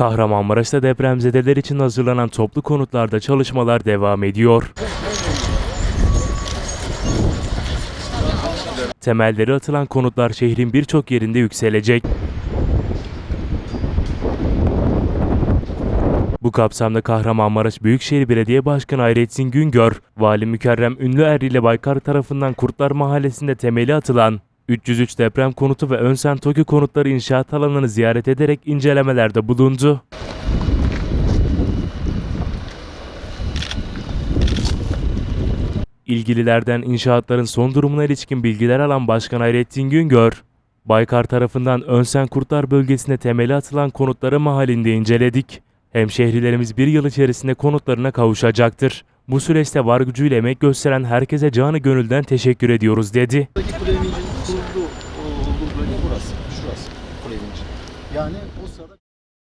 Kahramanmaraş'ta depremzedeler için hazırlanan toplu konutlarda çalışmalar devam ediyor. Temelleri atılan konutlar şehrin birçok yerinde yükselecek. Bu kapsamda Kahramanmaraş Büyükşehir Belediye Başkanı Hayrettin Güngör, Vali Mükerrem Ünlüer ile Baykar tarafından Kurtlar Mahallesi'nde temeli atılan 303 deprem konutu ve Önsen TOKİ konutları inşaat alanını ziyaret ederek incelemelerde bulundu. İlgililerden inşaatların son durumuna ilişkin bilgiler alan Başkan Hayrettin Güngör, Baykar tarafından Önsen Kurtlar bölgesine temeli atılan konutları mahallinde inceledik. Hemşehrilerimiz bir yıl içerisinde konutlarına kavuşacaktır. Bu süreçte var gücüyle emek gösteren herkese canı gönülden teşekkür ediyoruz dedi. Burası. Şurası kulevincin. Yani o sırada